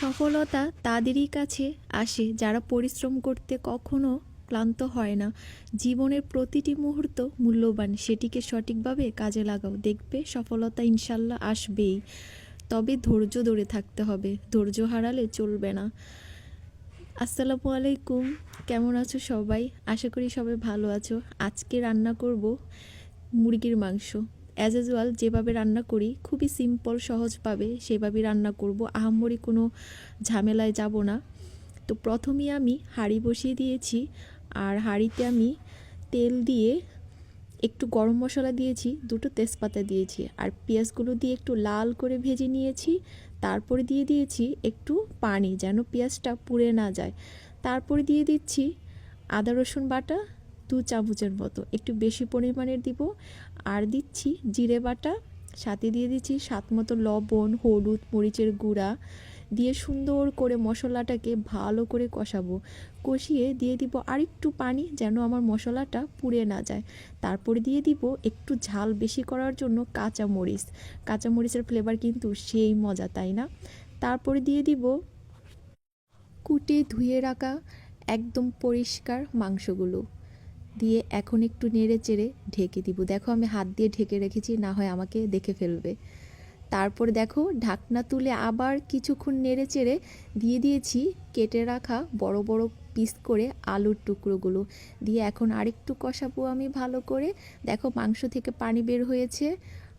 সফলতা তাদেরই কাছে আসে যারা পরিশ্রম করতে কখনো ক্লান্ত হয় না। জীবনের প্রতিটি মুহূর্ত মূল্যবান, সেটিকে সঠিকভাবে কাজে লাগাও। দেখবে সফলতা ইনশাল্লাহ আসবেই। তবে ধৈর্য ধরে থাকতে হবে। ধৈর্য হারালে চলবে না। আসসালামু আলাইকুম। কেমন আছো সবাই? আশা করি সবাই ভালো আছো। আজকে রান্না করব মুরগির মাংস। অ্যাজ ইউজুয়াল যেভাবে রান্না করি, খুবই সিম্পল সহজভাবে সেভাবেই রান্না করব। আহামরি কোনো ঝামেলায় যাব না। তো প্রথমেই আমি হাঁড়ি বসিয়ে দিয়েছি, আর হাঁড়িতে আমি তেল দিয়ে একটু গরম মশলা দিয়েছি, দুটো তেজপাতা দিয়েছি, আর পেঁয়াজগুলো দিয়ে একটু লাল করে ভেজে নিয়েছি, তারপরে দিয়ে দিয়েছি একটু পানি, যেন পেঁয়াজটা পুড়ে না যায়। তারপরে দিয়ে দিচ্ছি আদা রসুন বাটা দু চামচের মতো। একটু বেশি পরিমাণের দিব। আর দিচ্ছি জিরে বাটা, সাথে দিয়ে দিচ্ছি স্বাদ মতো লবণ, হলুদ, মরিচের গুঁড়া। দিয়ে সুন্দর করে মশলাটাকে ভালো করে কষাবো। কষিয়ে দিয়ে দিব আরেকটু পানি যেন আমার মশলাটা পুড়ে না যায়। তারপরে দিয়ে দিব একটু ঝাল বেশি করার জন্য কাঁচা মরিচ কাঁচা মরিচের ফ্লেভার কিন্তু সেই মজা, তাই না? তারপরে দিয়ে দিব কুটে ধুয়ে রাখা একদম পরিষ্কার মাংসগুলো। দিয়ে এখন একটু নেড়ে চেড়ে ঢেকে দিব। দেখো আমি হাত দিয়ে ঢেকে রেখেছি, না হয় আমাকে দেখে ফেলবে। তারপর দেখো ঢাকনা তুলে আবার কিছুক্ষণ নেড়ে চেড়ে দিয়ে দিয়েছি কেটে রাখা বড় বড় পিস করে আলুর টুকরোগুলো। দিয়ে এখন আরেকটু কষাবো আমি ভালো করে। দেখো মাংস থেকে পানি বের হয়েছে।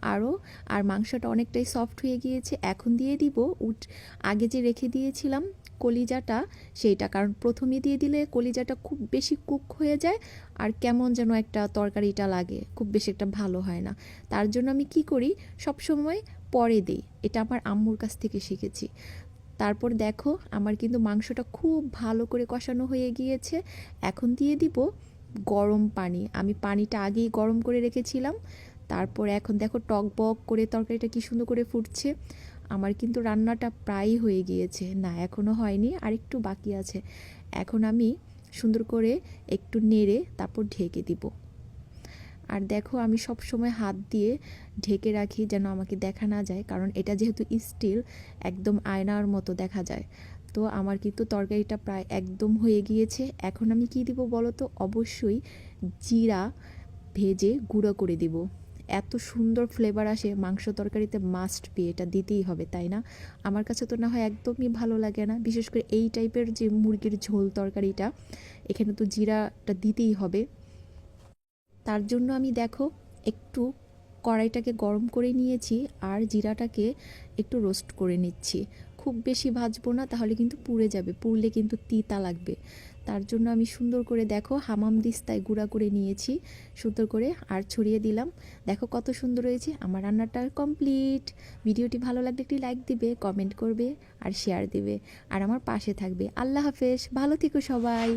আরও। আর মাংসটা অনেকটাই সফট হয়ে গিয়েছে। এখন দিয়ে দিব উঠ আগে যে রেখে দিয়েছিলাম কলিজাটা, সেইটা। কারণ প্রথমে দিয়ে দিলে কলিজাটা খুব বেশি কুক হয়ে যায় আর কেমন যেন একটা তরকারিটা লাগে। খুব বেশি একটা ভালো হয় না। তার জন্য আমি কি করি? সব সময় পরে দিই। এটা আমার আম্মুর কাছ থেকে শিখেছি। তারপর দেখো, আমার কিন্তু মাংসটা খুব ভালো করে কষানো হয়ে গিয়েছে। এখন দিয়ে দিব গরম পানি। আমি পানিটা আগেই গরম করে রেখেছিলাম। তারপর এখন দেখো টক বক করে তরকারিটা কি সুন্দর করে ফুটছে। আমার কিন্তু রান্নাটা প্রায়ই হয়ে গিয়েছে। না এখনও হয়নি, আর একটু বাকি আছে। এখন আমি সুন্দর করে একটু নেড়ে তারপর ঢেকে দিব। আর দেখো আমি সব সময় হাত দিয়ে ঢেকে রাখি যেন আমাকে দেখা না যায়, কারণ এটা যেহেতু স্টিল, একদম আয়নার মতো দেখা যায়। তো আমার কিন্তু তরকারিটা প্রায় একদম হয়ে গিয়েছে। এখন আমি কি দিব বলো তো? অবশ্যই জিরা ভেজে গুঁড়ো করে দিব। এত সুন্দর ফ্লেভার আসে, মাংস তরকারিতে মাস্ট বি এটা দিতেই হবে, তাই না? আমার কাছে তো না হয় একদমই ভালো লাগে না, বিশেষ করে এই টাইপের যে মুরগির ঝোল তরকারিটা, এখানে তো জিরাটা দিতেই হবে। তার জন্য আমি দেখো, একটু কড়াইটাকে গরম করে নিয়েছি আর জিরাটাকে একটু রোস্ট করে নিচ্ছি। খুব বেশি ভাজবো না, তাহলে কিন্তু পুড়ে যাবে, পুড়লে কিন্তু তিতা লাগবে। তার জন্য আমি সুন্দর করে দেখো হামাম দিস্তায় গুঁড়া করে নিয়েছি, সুন্দর করে আর ছড়িয়ে দিলাম। দেখো কত সুন্দর হয়েছে, আমার রান্নাটা কমপ্লিট ভিডিওটি ভালো লাগলে একটি লাইক দিবে কমেন্ট করবে আর শেয়ার দিবে। আর আমার পাশে থাকবে। আল্লাহ হাফেজ, ভালো থেকো সবাই।